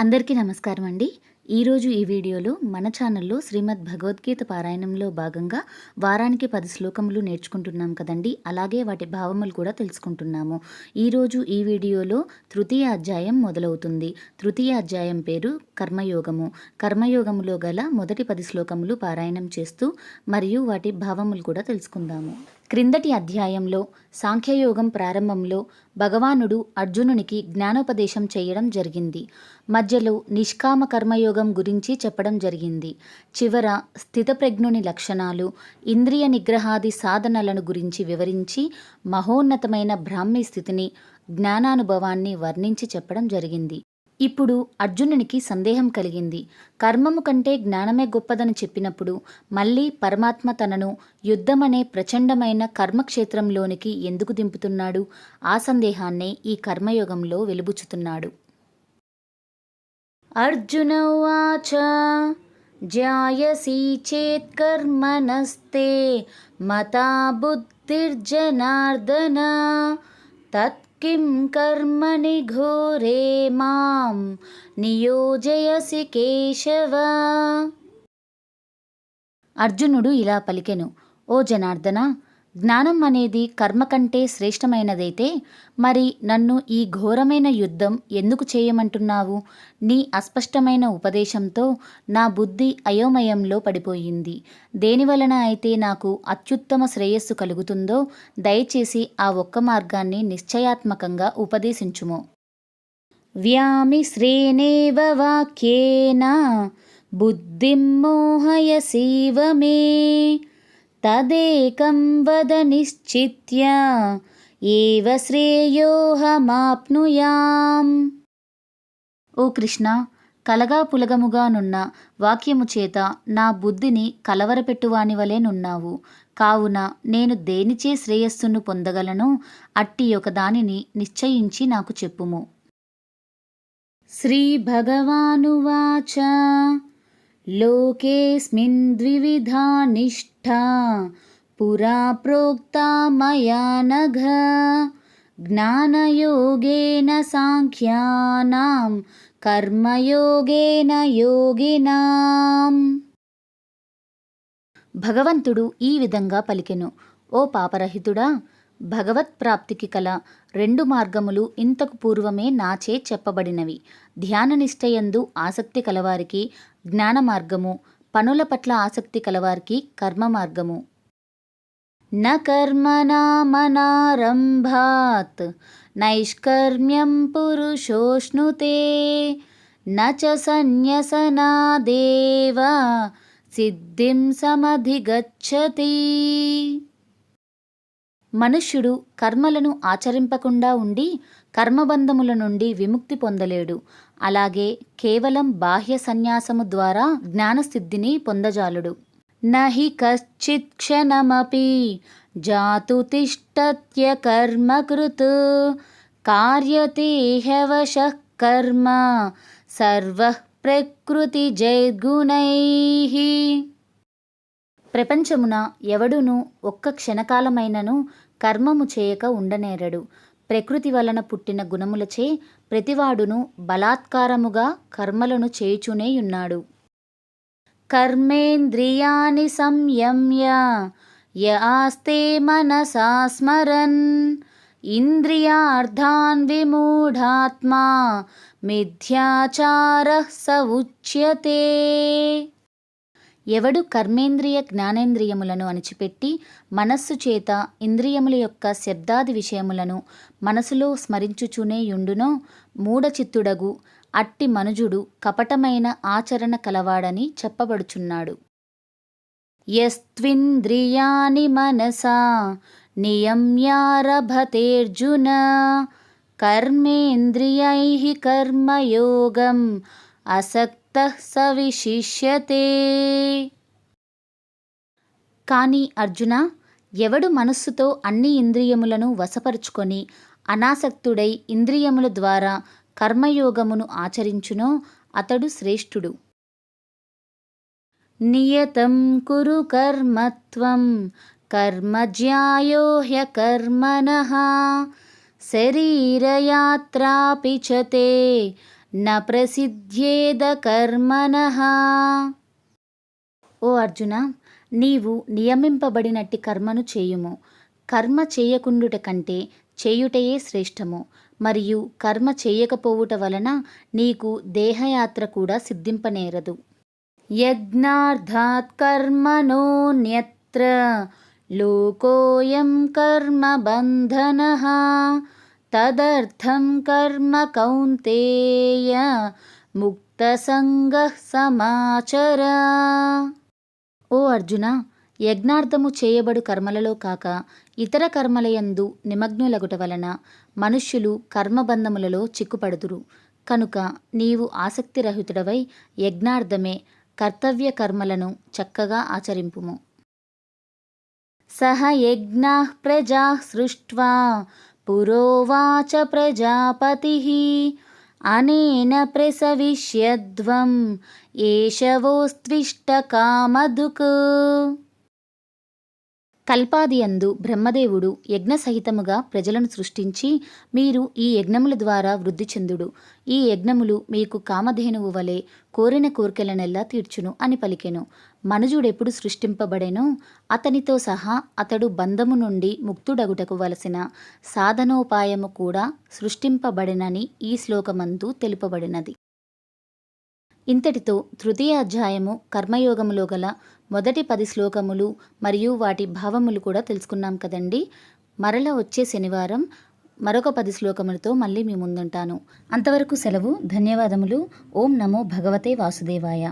అందరికీ నమస్కారం అండి. ఈరోజు ఈ వీడియోలో మన ఛానల్లో శ్రీమద్ భగవద్గీత పారాయణంలో భాగంగా వారానికి పది శ్లోకములు నేర్చుకుంటున్నాం కదండి. అలాగే వాటి భావములు కూడా తెలుసుకుంటున్నాము. ఈరోజు ఈ వీడియోలో తృతీయ అధ్యాయం మొదలవుతుంది. తృతీయ అధ్యాయం పేరు కర్మయోగము. కర్మయోగములో గల మొదటి పది శ్లోకములు పారాయణం చేస్తూ మరియు వాటి భావములు కూడా తెలుసుకుందాము. క్రిందటి అధ్యాయంలో సాంఖ్యయోగం ప్రారంభంలో భగవానుడు అర్జునునికి జ్ఞానోపదేశం చేయడం జరిగింది. మధ్యలో నిష్కామ కర్మయోగం గురించి చెప్పడం జరిగింది. చివర స్థితప్రజ్ఞుని లక్షణాలు ఇంద్రియ నిగ్రహాది సాధనలను గురించి వివరించి మహోన్నతమైన బ్రాహ్మీ స్థితిని జ్ఞానానుభవాన్ని వర్ణించి చెప్పడం జరిగింది. ఇప్పుడు అర్జునునికి సందేహం కలిగింది. కర్మము కంటే జ్ఞానమే గొప్పదని చెప్పినప్పుడు మళ్ళీ పరమాత్మ తనను యుద్ధమనే ప్రచండమైన కర్మక్షేత్రంలోనికి ఎందుకు దింపుతున్నాడు? ఆ సందేహాన్నే ఈ కర్మయోగంలో వెలుబుచుతున్నాడు అర్జున ఉవాచ జాయసి చేత్ కర్మనస్తే మతా బుద్ధిర్జనార్దన తత్ కిం कर्मणि ఘోరే మాం నియోజయసి కేశవ అర్జునుడు ఇలా పలికెను ఓ జనార్దన జ్ఞానం అనేది కర్మ కంటే శ్రేష్టమైనదైతే మరి నన్ను ఈ ఘోరమైన యుద్ధం ఎందుకు చేయమంటున్నావు? నీ అస్పష్టమైన ఉపదేశంతో నా బుద్ధి అయోమయంలో పడిపోయింది. దేనివలన అయితే నాకు అత్యుత్తమ శ్రేయస్సు కలుగుతుందో దయచేసి ఆ ఒక్క మార్గాన్ని నిశ్చయాత్మకంగా ఉపదేశించుము. వ్యామిశ్రేణేవ వాక్యేన బుద్ధిం మోహయసీవ మే. తదేకం వద నిశ్చిత్య ఏవ శ్రేయోహమాప్నుయాం. ఓ కృష్ణ కలగా పులగముగానున్న వాక్యము చేత నా బుద్ధిని కలవరపెట్టువాని వలె నున్నావు. కావున నేను దేనిచే శ్రేయస్సును పొందగలను అట్టి ఒక దానిని నిశ్చయించి నాకు చెప్పుము. శ్రీ భగవానువాచ. లోకేస్మిన్ ద్వివిధా నిష్ఠా పురా ప్రోక్తా మయా నఘ జ్ఞానయోగేన సాంఖ్యానాం కర్మయోగేన యోగినాం భగవంతుడు ఈ విధంగా పలికెను ఓ పాపరహితుడా భగవత్ ప్రాప్తికి కల రెండు మార్గములు ఇంతకు పూర్వమే నాచే చెప్పబడినవి. ధ్యాననిష్టయందు ఆసక్తి కలవారికి జ్ఞాన మార్గము పనుల పట్ల ఆసక్తి కలవారికి కర్మ మార్గము న కర్మనామనారంభాత్ నైష్కర్మ్యం పురుషోష్ణుతే న చ సన్యసనాదేవ సిద్ధిం సమధిగచ్చతి. మనుష్యుడు కర్మలను ఆచరింపకుండా ఉండి కర్మబంధముల నుండి విముక్తి పొందలేడు. అలాగే కేవలం బాహ్య సన్యాసము ద్వారా జ్ఞానసిద్ధిని పొందజాలుడు. నహి కశ్చిత్ క్షణమపి జాతు తిష్టత్య కర్మకృత్ కార్యతే హ్యవశ కర్మ సర్వ ప్రకృతి జైర్గుణై ప్రపంచమున ఎవడును ఒక్క క్షణకాలమైనను కర్మము చేయక ఉండనేరడు. ప్రకృతి వలన పుట్టిన గుణములచే ప్రతివాడును బలాత్కారముగా కర్మలను చేయుచునేయున్నాడు కర్మేంద్రియాని సంయమ్య య ఆస్తే మనసా స్మరన్ ఇంద్రియార్థాన్ విమూఢాత్మా మిథ్యాచార స ఉచ్యతే ఎవడు కర్మేంద్రియ జ్ఞానేంద్రియములను అణిచిపెట్టి మనస్సు చేత ఇంద్రియముల యొక్క శబ్దాది విషయములను మనసులో స్మరించుచునే యుండునో మూఢచిత్తుడగు అట్టి మనుజుడు కపటమైన ఆచరణ కలవాడని చెప్పబడుచున్నాడు. యస్త్వింద్రియాని మనసా నియమ్యారభతేర్జున కర్మేంద్రియై కర్మయోగం అసక్త సవిశిష్యతే. కానీ అర్జున ఎవడు మనస్సుతో అన్ని ఇంద్రియములను వశపరుచుకొని అనాసక్తుడై ఇంద్రియముల ద్వారా కర్మయోగమును ఆచరించునో అతడు శ్రేష్ఠుడు. నియతం కురు కర్మత్వం కర్మజ్యాయో హ్యకర్మణ శరీరయాత్రాపి చతే న ప్రసిద్ధ్యేద కర్మణః ఓ అర్జున నీవు నియమింపబడినట్టి కర్మను చేయుము. కర్మ చేయకుండుట కంటే చేయుటయే శ్రేష్టము. మరియు కర్మ చేయకపోవుట వలన నీకు దేహయాత్ర కూడా సిద్ధింపనేరదు. యజ్ఞార్థాత్ కర్మణోన్యత్ర లోకోయం కర్మ బంధన. తదర్థం కర్మ కౌంతేయ ముక్తసంగ సమాచర. ఓ అర్జున యజ్ఞార్థము చేయబడు కర్మలలో కాక ఇతర కర్మలయందు నిమగ్నులగుట వలన మనుష్యులు కర్మబంధములలో చిక్కుపడుదురు. కనుక నీవు ఆసక్తిరహితుడవై యజ్ఞార్థమే కర్తవ్య కర్మలను చక్కగా ఆచరింపుము. సహ యజ్ఞా ప్రజా సృష్ట్వా పురోవాచ ప్రజాపతి అనేన ప్రసవిష్యధ్వం ఏషవోస్త్విష్ట కల్పాదియందు బ్రహ్మదేవుడు యజ్ఞ సహితముగా ప్రజలను సృష్టించి మీరు ఈ యజ్ఞముల ద్వారా వృద్ధి చెందుడు. ఈ యజ్ఞములు మీకు కామధేనువు వలె కోరిన కోరికలనెల్లా తీర్చును అని పలికెను. మనుజుడెప్పుడు సృష్టింపబడెనో అతనితో సహా అతడు బంధము నుండి ముక్తుడగుటకు వలసిన సాధనోపాయము కూడా సృష్టింపబడినని ఈ శ్లోకమందు తెలుపబడినది. ఇంతటితో తృతీయ అధ్యాయము కర్మయోగములో గల మొదటి పది శ్లోకములు మరియు వాటి భావములు కూడా తెలుసుకున్నాం కదండి. మరల వచ్చే శనివారం మరొక పది శ్లోకములతో మళ్ళీ మీ ముందుంటాను. అంతవరకు సెలవు ధన్యవాదములు. ఓం నమో భగవతే వాసుదేవాయ.